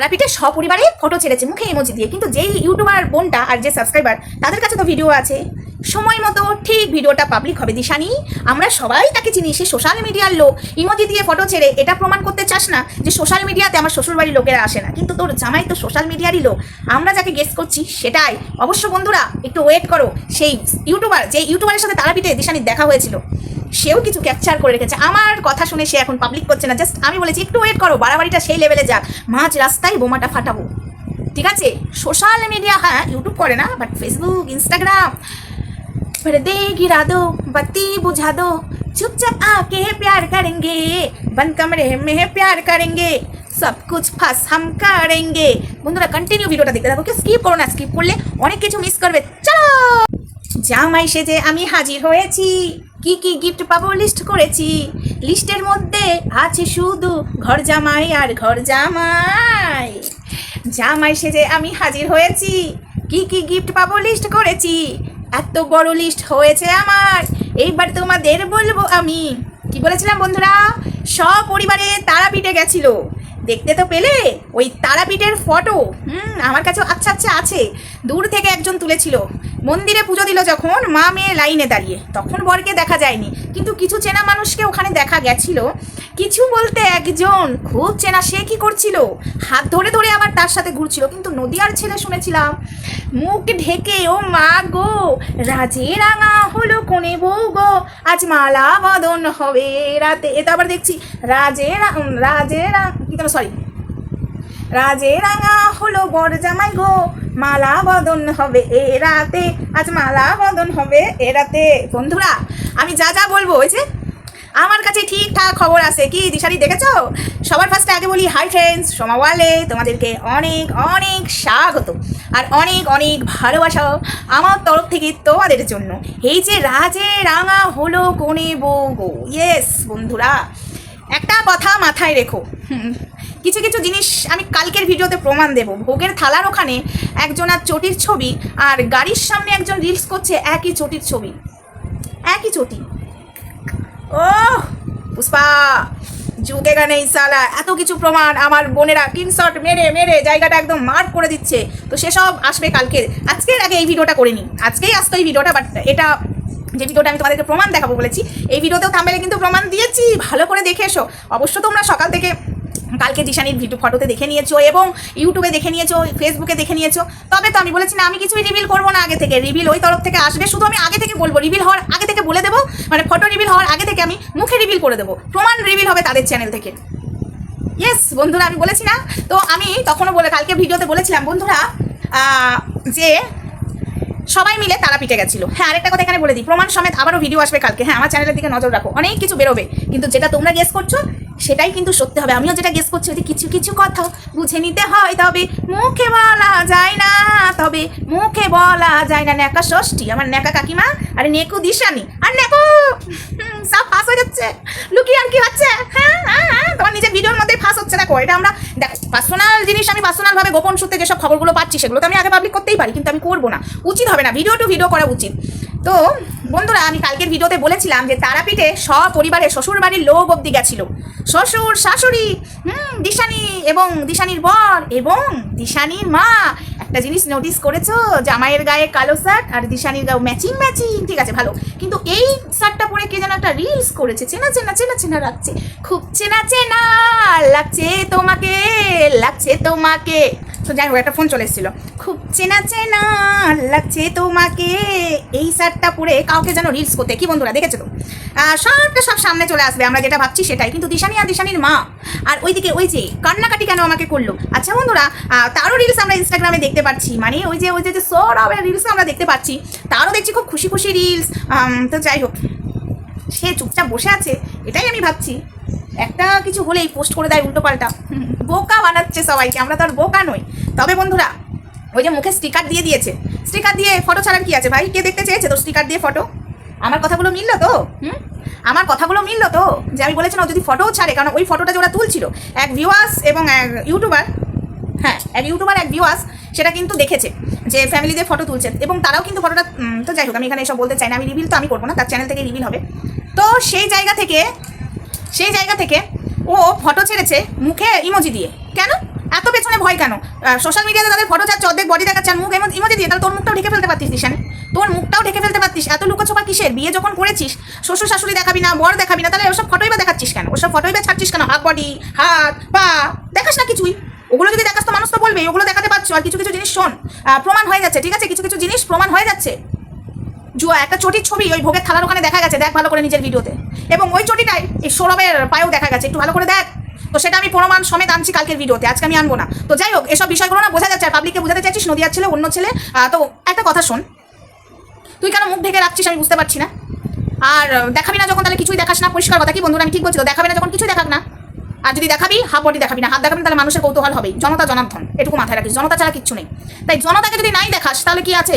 তারাপীঠে সপরিবারে ফটো ছেড়েছে, মুখে ইমোজি দিয়ে। কিন্তু যেই ইউটিউবার বোনটা আর যে সাবস্ক্রাইবার তাদের কাছে তো ভিডিও আছে। সময় মতো ঠিক ভিডিওটা পাবলিক হবে দিশানি। আমরা সবাই তাকে চিনি, সে সোশ্যাল মিডিয়ার লোক। ইমোজি দিয়ে ফটো ছেড়ে, এটা প্রমাণ করতে চাস না যে সোশ্যাল মিডিয়াতে আমার শ্বশুরবাড়ির লোকেরা আসে না। কিন্তু তোর জামাই তো সোশ্যাল মিডিয়ারই লোক। আমরা যাকে গেস করছি, সেটাই। অবশ্য বন্ধুরা, একটু ওয়েট করো। সেই ইউটিউবার যে ইউটিউবারের সাথে তারাপীঠে দিশানির দেখা হয়েছিল সেও কিছু ক্যাপচার করে রেখেছে আমার কথা শুনে সে এখন পাবলিক করছে না জাস্ট আমি বলেছি একটু ওয়েট করো বাড়াবাড়িটা সেই লেভেলে যাক মাঝ রাস্তায় বোমাটা ফাটাবো ঠিক আছে সোশ্যাল মিডিয়া হ্যাঁ ইউটিউব করে না বাট ফেসবুক ইনস্টাগ্রাম पर्दे गिरा दो बत्ती बुझा दो चुपचाप आके प्यार करेंगे बंद कमरे में प्यार करेंगे সব কুছ ফাস হাম করেঙ্গে বন্ধুরা কন্টিনিউ ভিডিওটা দেখতে থাকো কেউ স্কিপ করো না স্কিপ করলে অনেক কিছু মিস করবে চলো জামাই সেজে আমি হাজির হয়েছি। কি কি গিফট পাবো লিস্ট করেছি। লিস্টের মধ্যে আছে শুধু ঘর জামাই আর ঘর জামাই। জামাই সেজে আমি হাজির হয়েছি। কি কি গিফট পাবো লিস্ট করেছি। এত বড় লিস্ট হয়েছে আমার। এইবার তোমাদের বলব আমি। কি বলেছিলাম বন্ধুরা? সপরিবারে তারাপীঠে গেছিল। দেখতে তো পেলে? ওই তারাপীঠের ফটো। হুম, আমার কাছেও আচ্ছা আচ্ছা আছে। দূর থেকে একজন তুলেছিল। মন্দিরে পুজো দিল যখন মা মেয়ে লাইনে দাঁড়িয়ে। তখন বরকে দেখা যায়নি। কিন্তু কিছু চেনা মানুষকে ওখানে দেখা গেছিল। কিছু বলতে একজন। খুব চেনা সে কি করছিল? হাত ধরে ধরে আবার তার সাথে ঘুরছিল। কিন্তু নদিয়ার ছেলে শুনেছিলাম, মুখ ঢেকে, ও মা গো, রাজে রাঙা হলো কোনে বউ গো, আজ মালা বদন হবে রাতে। এটা আবার দেখছি, রাজে রাজে রা- সরি রাজে রাঙা হলো বর জামাই গো, মালা বদন হবে এ রাতে। আজ মালা বদন হবে এ রাতে। বন্ধুরা, আমি যা যা বলব, ওই যে আমার কাছে ঠিকঠাক খবর আছে। কি, দিশারি দেখেছ? সবার ফার্স্টে আগে বলি হাই ফ্রেন্ডস সোমাওয়ালে তোমাদেরকে অনেক অনেক স্বাগত আর অনেক অনেক ভালোবাসা আমার তরফ থেকে তোমাদের জন্য। এই যে রাজে রাঙা হলো কোনে বউ গো। ইয়েস বন্ধুরা। একটা কথা মাথায় রেখো। হুম, কিছু কিছু জিনিস আমি কালকের ভিডিওতে প্রমাণ দেব। ভোগের থালার ওখানে একজনের চটির ছবি আর গাড়ির সামনে একজন রিলস করছে একই চটির ছবি। একই চটি। ও পুষ্পা ঝুঁকেগা নেই সালা। এত কিছু প্রমাণ আমার বোনেরা কিনশট মেরে মেরে জায়গাটা একদম মার্ক করে দিচ্ছে। তো সেসব আসবে কালকে আজকের আগে এই ভিডিওটা করে নিই। আজকেই আসতো এই ভিডিওটা বাট এটা যে ভিডিওটা আমি তোমাদেরকে প্রমাণ দেখাবো বলেছি, এই ভিডিওতেও থামবেলে কিন্তু প্রমাণ দিয়েছি, ভালো করে দেখে এসো। অবশ্য তোমরা সকাল থেকে কালকে দিশানির ভিডিও ফটোতে দেখে নিয়েছো এবং ইউটিউবে দেখে নিয়েছো ফেসবুকে দেখে নিয়েছো। তবে তো আমি বলেছি না, আমি কিছুই রিভিল করব না আগে থেকে। রিভিল ওই তরফ থেকে আসবে, শুধু আমি আগে থেকে বলব রিভিল হওয়ার আগে থেকে বলে দেবো মানে ফটো রিভিল হওয়ার আগে থেকে আমি মুখে রিভিল করে দেবো। প্রমাণ রিভিল হবে তাদের চ্যানেল থেকে। ইয়েস বন্ধুরা, আমি বলেছি না। তো আমি তখনও বলে, কালকে ভিডিওতে বলেছিলাম, বন্ধুরা যে সবাই মিলে তারা তারাপীঠে গেছিল। হ্যাঁ আরেকটা কথা এখানে বলে দিই, প্রমাণ সমেত আবারও ভিডিও আসবে কালকে। হ্যাঁ আমার চ্যানেলের দিকে নজর রাখো। অনেক কিছু বেরোবে, কিন্তু যেটা তোমরা গেস করছ, সেটাই কিন্তু সত্যি হবে। আমিও যেটা গেস করছি যে কিছু কিছু কথা বুঝে নিতে হয়, তবে মুখে বলা যায় না, তবে মুখে বলা যায় না। ন্যাকা ষষ্ঠী, আমার ন্যাকা কাকিমা, আর নেকু দিশানি, আর নেকু সব পাস হয়ে যাচ্ছে। লুকিয়ে আর কি হচ্ছে? হ্যাঁ হ্যাঁ হ্যাঁ তোমার নিজের ভিডিওর মধ্যেই ফাঁস হচ্ছে, দেখো, এটা আমরা দেখো পার্সোনাল জিনিস আমি পার্সোনাল ভাবে গোপন সূত্রে যেসব খবরগুলো পাচ্ছি, সেগুলো তো আমি আগে পাবলিক করতেই পারি, কিন্তু আমি করব না। উচিত হবে না ভিডিও টু ভিডিও করা উচিত। তো বন্ধুরা, আমি কালকের ভিডিওতে বলেছিলাম যে তারাপীঠে সপরিবারে শ্বশুর বাড়ির লোক অব্দি গেছিল। শ্বশুর, শাশুড়ি, হুম, দিশানি এবং দিশানির বর এবং দিশানির মা। একটা জিনিস নোটিস করেছ? জামাইয়ের গায়ে কালো শার্ট আর দিশানির গায়ে ম্যাচিং ম্যাচিং ঠিক আছে, ভালো। কিন্তু এই শার্টটা পরে কে যেন একটা রিলস করেছে। চেনা চেনা চেনা চেনা লাগছে। খুব চেনা চেনা লাগছে তোমাকে লাগছে তোমাকে। তো যাই হোক, একটা ফোন চলে এসেছিল। খুব চেনা চেনা লাগছে তোমাকে। এই শার্টটা পরে কাউকে যেন রিলস করতে। কি বন্ধুরা, দেখেছ তো? সবটা সব সামনে চলে আসবে, আমরা যেটা ভাবছি সেটাই। কিন্তু দিশানি আর দিশানির মা। আর ওইদিকে ওই যে কান্নাকাটি কেন আমাকে করল? আচ্ছা বন্ধুরা তারও রিলস আমরা ইনস্টাগ্রামে দেখতে পাচ্ছি। মানে ওই যে ওই যে যে সব রিলস আমরা দেখতে পাচ্ছি, তারও দেখছি খুব খুশি খুশি রিলস তো যাই হোক, সে চুপচাপ বসে আছে, এটাই আমি ভাবছি। একটা কিছু হলেই পোস্ট করে দেয় উল্টো পাল্টা বোকা বানাচ্ছে সবাইকে, আমরা তো আর বোকা নই। তবে বন্ধুরা, ওই যে মুখে স্টিকার দিয়ে দিয়েছে। স্টিকার দিয়ে ফটো ছাড়ার কি আছে ভাই? কে দেখতে চেয়েছে তো স্টিকার দিয়ে ফটো আমার কথাগুলো মিললো তো? হুম? আমার কথাগুলো মিললো তো? যে আমি বলেছিলাম যদি ফটোও ছাড়ে, কারণ ওই ফটোটা যে ওরা তুলছিল, এক ভিউয়ার্স এবং এক ইউটিউবার হ্যাঁ এক ইউটিউবার এক ভিউয়ার্স সেটা কিন্তু দেখেছে যে ফ্যামিলিদের ফটো তুলছে। এবং তারাও কিন্তু ফটোটা তো যাই হোক, আমি এখানে এসব বলতে চাই না, আমি রিভিল তো আমি করব না, তার চ্যানেল থেকে রিভিল হবে। তো সেই জায়গা থেকে সেই জায়গা থেকে ও ফটো ছেড়েছে মুখে ইমোজি দিয়ে। কেন? এত পেছনে ভয় কেন? সোশ্যাল মিডিয়াতে তাদের ফটো ছাড়ছে অর্ধেক বডি দেখাচ্ছে আর মুখ এমন ইমোজি দিয়ে। তাহলে তোর মুখটাও ঢেকে ফেলতে পারতিস দিশানি তোর মুখটাও ঢেকে ফেলতে পারতিস। এত লুকোছোপা কিসের? বিয়ে যখন করেছিস, শ্বশুর শাশুড়ি দেখাবি না, বর দেখাবি না, তাহলে ওসব ফটোই বা দেখাচ্ছিস কেন? ওসব ফটোই বা ছাড়ছিস কেন? হাফ বডি হাত, পা, দেখাস না কিছুই। ওগুলো যদি দেখাস তো মানুষ তো বলবে ওগুলো দেখাতে পারছ। আর কিছু কিছু জিনিস শোন প্রমাণ হয়ে যাচ্ছে, ঠিক আছে? কিছু কিছু জিনিস প্রমাণ হয়ে যাচ্ছে। জুয়া, একটা চটির ছবি ওই ভোগের থালার ওখানে দেখা গেছে, দেখ ভালো করে নিজের ভিডিওতে এবং ওই চটিটাই এই সৌরভের পায়েও দেখা গেছে। একটু ভালো করে দেখ। তো সেটা আমি প্রমাণ সমেত আনছি কালকের ভিডিওতে, আজকে আমি আনব না। তো যাই হোক, এসব বিষয়গুলো না বোঝা যাচ্ছে আর পাবলিককে বোঝাতে চাইছিস, নদিয়ার ছেলে, অন্য ছেলে। তো একটা কথা শোন। তুই কেন মুখ ঢেকে রাখছিস আমি বুঝতে পারছি না। আর দেখাবি না যখন, তাহলে কিছুই দেখাস না। পরিষ্কার কথা, কি বন্ধুরা, আমি ঠিক বলছি তো, দেখাবি না যখন, কিছুই দেখাক না। আর যদি দেখাবি, হাফ বডি দেখাবি না। হাত দেখাবি তাহলে মানুষের কৌতূহল হবেই। জনতা জনার্দন, এটুকু মাথায় রাখিস। জনতা ছাড়া কিচ্ছু নেই। তাই জনতাকে যদি নাই দেখাস, তাহলে কি আছে?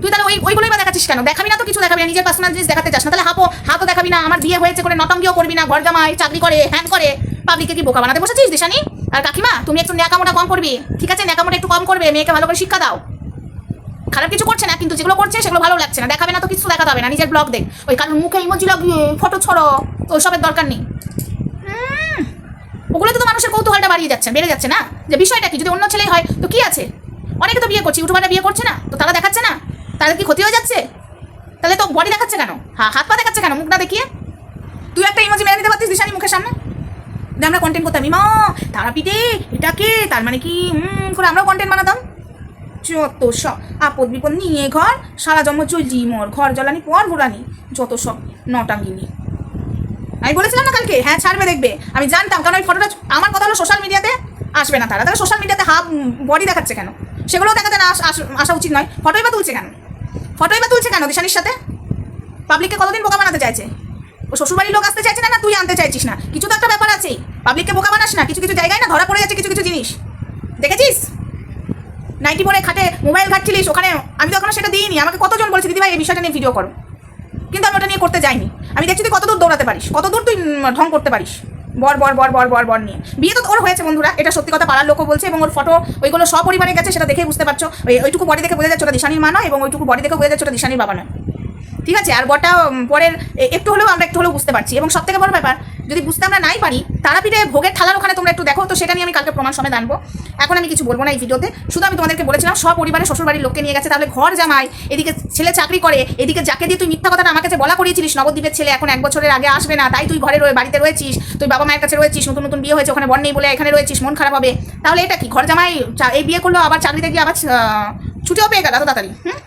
তুই তাহলে ওই ওইগুলোই বা দেখাচ্ছিস কেন? দেখাবি না তো কিছু দেখাবি না, নিজের পার্সোনাল জিনিস দেখাতে চাস না। তাহলে হাপো হাতও দেখাবি না, আমার বিয়ে হয়েছে করে নটঙ্গিও করবি না ঘর জামাই চাকরি করে হ্যান করে পাবলিককে কি বোকা বানাতে বসেছিস দিশানি? আর কাকিমা, তুমি একটু ন্যাকামোটা কম করবি। ঠিক আছে, ন্যাকামোটা একটু কম করবে, মেয়েকে ভালো করে শিক্ষা দাও। খারাপ কিছু করছে না, কিন্তু যেগুলো করছে সেগুলো ভালো লাগছে না। দেখাবে না তো কিছু দেখাতে হবে না, নিজের ব্লগ দেখ। ওই কারণ মুখে ইমোজি লাগিয়ে ফটো ছড়ো ওইসবের দরকার নেই। ওগুলো তো মানুষের কৌতূহলটা বাড়িয়ে যাচ্ছে, বেড়ে যাচ্ছে না? যে বিষয়টা কি? যদি অন্য ছেলেই হয়, তো কি আছে? অনেকে তো বিয়ে করছে, ইউটিউবাররা বিয়ে করছে না, তো তারা দেখাচ্ছে না? তাদের কি ক্ষতি হয়ে যাচ্ছে? তাহলে তো বডি দেখাচ্ছে কেন? হা, হাত পা দেখাচ্ছে কেন? মুখ না দেখিয়ে? তুই একটা ইমোজি মেরে দিতে পারতিস দিশানি মুখের সামনে? যে আমরা কন্টেন্ট করতাম। মা তারাপীঠে এটাকে তার মানে কি? হুম, করে আমরাও কন্টেন্ট বানাতাম। যত সব আপদ বিপদ নিয়ে ঘর, সারা জন্ম চলছি মর ঘর, জ্বালানি, পর ভোলানি যত সব নটাঙ্গিনি। আমি বলেছিলাম না কালকে? হ্যাঁ ছাড়বে, দেখবে। আমি জানতাম, কারণ ওই ফটোটা আমার কথা হলো সোশ্যাল মিডিয়াতে আসবে না তারা। তারা সোশ্যাল মিডিয়াতে হাফ বডি দেখাচ্ছে কেন? সেগুলোও দেখাতে না আসা উচিত নয়। ফটোই বা তুলছে কেন? ফটোই বা তুলছে কেন দিশানির সাথে? পাবলিককে কতদিন বোকা বানাতে চাইছে? ও শ্বশুরবাড়ির লোক আসতে চাইছে না না তুই আনতে চাইছিস না? কিছু তো একটা ব্যাপার আছেই। পাবলিককে বোকা বানাস না, কিছু কিছু জায়গায় না ধরা পড়ে যাচ্ছে কিছু কিছু জিনিস। দেখেছিস? নাইটি পরে খাটে মোবাইল ঘাটছিলিস, ওখানে আমি তো এখনও সেটা দিইনি। আমাকে কতজন বলেছে দিদি ভাই এই বিষয়টা নিয়ে ভিডিও করো। কিন্তু আমি ওটা নিয়ে করতে যাইনি। আমি দেখছি তুই কতদূর দৌড়াতে পারিস কতদূর তুই ঢং করতে পারিস। বর বর বর বর বর বর নিয়ে। বিয়ে তো ওর হয়েছে বন্ধুরা, এটা সত্যি কথা পাড়ার লোকও বলছে এবং ওর ফটো ওইগুলো সপরিবারে গেছে, সেটা দেখে বুঝতে পারছ। ওই ওইটুকু বডি দেখে বোঝা যাচ্ছে ওটা দিশানির মা নয় এবং ওইটুকু বডি দেখে বোঝা যাচ্ছে ওটা দিশানির বাবা নয়। ঠিক আছে, আর বটা পরের একটু হলেও আমরা একটু হলেও বুঝতে পারছি। এবং সব থেকে বড় ব্যাপার, যদি বুঝতে আমরা নাই পারি, তারাপীঠে ভোগের থালার ওখানে তোমরা একটু দেখো, তো সেটা নিয়ে আমি কালকে প্রমাণ সমেত আনব। এখন আমি কিছু বলব না এই ভিডিওতে। শুধু আমি তোমাদেরকে বলেছিলাম সব পরিবারে শ্বশুরবাড়ির লোককে নিয়ে গেছে, তাহলে ঘর জামাই, এদিকে ছেলে চাকরি করে, এদিকে যাকে দিয়ে তুই মিথ্যা কথাটা আমার কাছে বলা করিয়েছিলিস নবদ্বীপের ছেলে এখন এক বছরের আগে আসবে না, তাই তুই ঘরে রয়ে, বাড়িতে রয়েছিস, তুই বাবা মায়ের কাছে রয়েছিস, নতুন নতুন বিয়ে হয়েছে, ওখানে বর নেই বলে এখানে রয়েছিস, মন খারাপ হবে। তাহলে এটা কি? ঘর জামাই এই বিয়ে করল, আবার চাকরিতে গিয়ে আবার ছুটিও পেয়ে গেল, এত তাড়াতাড়ি, হুম?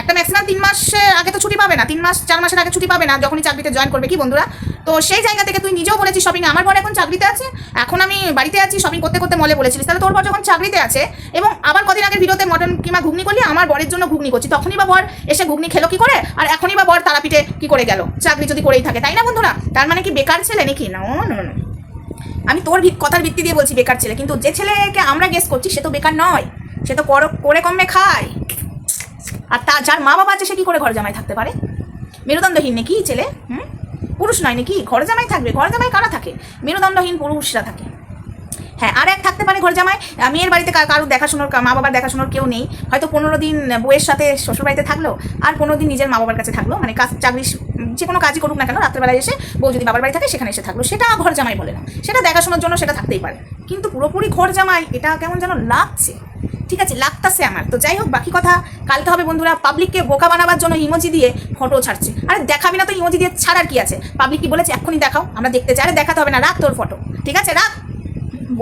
একটা ম্যাক্সিমাম তিন মাসের আগে তো ছুটি পাবে না। তিন মাস, চার মাসের আগে ছুটি পাবে না, যখনই চাকরিতে জয়েন করবে, কি বন্ধুরা? তো সেই জায়গা থেকে তুই নিজেও বলেছিস শপিং আমার বর এখন চাকরিতে আছে, এখন আমি বাড়িতে আছি শপিং করতে করতে মলে বলেছিলিস। তাহলে তোর বর যখন চাকরিতে আছে, এবং আবার কদিন আগের ভিডিওতে মটন কিংবা ঘুগনি করলি, আমার বরের জন্য ঘুগনি করছি। তখনই বা বর এসে ঘুগনি খেলো কি করে? আর এখনই বা বর তারাপীঠে কি করে গেল? চাকরি যদি করেই থাকে, তাই না বন্ধুরা? তার মানে কি বেকার ছেলে নাকি? না আমি তোর কথার ভিত্তি দিয়ে বলছি বেকার ছেলে, কিন্তু যে ছেলেকে আমরা গেস করছি, সে তো বেকার নয়। সে তো করে কমে খায়। আর তা যার মা বাবা আছে, সে কি করে ঘর জামাই থাকতে পারে? মেরুদণ্ডহীন নাকি ছেলে? হুম? পুরুষ নয় নাকি? ঘর জামাই থাকবে। ঘর জামাই কারা থাকে? মেরুদণ্ডহীন পুরুষরা থাকে। হ্যাঁ আর এক থাকতে পারে ঘর জামাই। মেয়ের বাড়িতে কারও দেখাশোনার মা বাবার দেখাশোনার কেউ নেই। হয়তো পনেরো দিন বউয়ের সাথে শ্বশুর বাড়িতে থাকল, আর পনেরো দিন নিজের মা বাবার কাছে থাকল। মানে কাজ চাকরি যে কোনো কাজই করুক না কেন, রাত্রেবেলায় এসে বউ যদি বাবার বাড়ি থাকে, সেখানে এসে থাকল। সেটা ঘর জামাই বলে না। সেটা দেখাশোনার জন্য সেটা থাকতেই পারে। কিন্তু পুরোপুরি ঘর জামাই, এটা কেমন যেন লাগছে। ঠিক আছে, লাগতাছে আমার। তো যাই হোক, বাকি কথা, কালকে হবে বন্ধুরা পাবলিককে বোকা বানাবার জন্য ইমোজি দিয়ে ফটো ছাড়ছে। আরে দেখাবি না তো ইমোজি দিয়ে ছাড়ার কি আছে? পাবলিক কি বলেছে, এক্ষুনি দেখাও। আমরা দেখতে চাই, আরে দেখাতে হবে না, রাখ তোর ফটো ঠিক আছে, রাখ।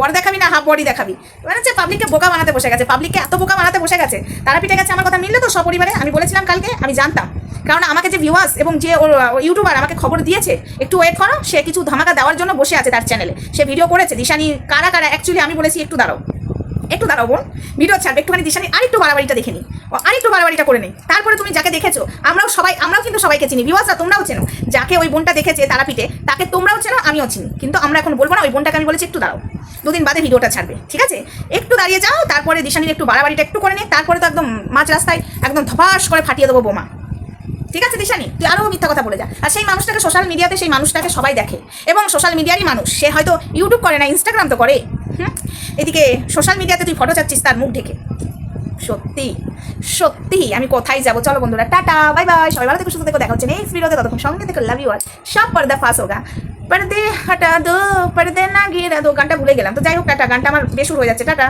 বড় দেখাবি না, হাফ বডি দেখাবি। মানে হচ্ছে পাবলিককে বোকা বানাতে বসে গেছে। পাবলিককে এত বোকা বানাতে বসে গেছে। তারা পিঠে গেছে, আমার কথা মিললে তো সপরিবারে? আমি বলেছিলাম কালকে, আমি জানতাম। কারণ আমাকে যে ভিউয়ার্স এবং যে ওর ইউটিউবার আমাকে খবর দিয়েছে, একটু ওয়েট করো, সে কিছু ধামাকা দেওয়ার জন্য বসে আছে তার চ্যানেলে সে ভিডিও করেছে। দিশানি, কারা কারা? অ্যাকচুয়ালি আমি বলেছি, একটু দাঁড়াও। একটু দাঁড়াও বোন। ভিডিও ছাড়বে। একটুখানি দিশানি, আরেকটু বাড়াবাড়িটা দেখে নিই আরেকটু বাড়াবাড়িটা করে নেই তারপরে তুমি যাকে দেখেছ, আমরাও সবাই, আমরাও কিন্তু সবাইকে চিনি। বিবাসা তোমরাও চেনো। যাকে ওই বোনটা দেখেছে তারাপীঠে, তাকে তোমরাও চেনো, আমিও চিনি। কিন্তু আমরা এখন বলব না, ওই বোনটাকে আমি বলেছি, একটু দাঁড়াও। দুদিন বাদে ভিডিওটা ছাড়বে, ঠিক আছে? একটু দাঁড়িয়ে যাও, তারপরে দিশানির একটু বাড়াবাড়িটা একটু করে নে, তারপরে তো একদম মাঝ রাস্তায় একদম ধপাস করে ফাটিয়ে দেবো বোমা। ঠিক আছে দিশানি? তুই আরও মিথ্যা কথা বলে যা। আর সেই মানুষটাকে সোশ্যাল মিডিয়াতে সেই মানুষটাকে সবাই দেখে। এবং সোশ্যাল মিডিয়ারই মানুষ। সে হয়তো ইউটিউব করে না ইনস্টাগ্রাম তো করে। হুম? এদিকে সোশ্যাল মিডিয়াতে তুই ফটো চাচ্ছিস তার মুখ ঢেকে। সত্যি সত্যি, আমি কোথায় যাব? চলো বন্ধুরা, টাটা বাই বাই সবাই ভালো থেকে, সুস্থ থেকে, দেখা হচ্ছে নেক্সট ভিডিওতে ততক্ষণ সঙ্গে থেকে লাভ ইউ আর সব পর্দা ফাঁস হোগা পর্দে হাটা দো, পর্দে না গিয়ে দো, গানটা ভুলে গেলাম। তো যাই হোক, টাটা, গানটা আমার বেসুর হয়ে যাচ্ছে, টাটা।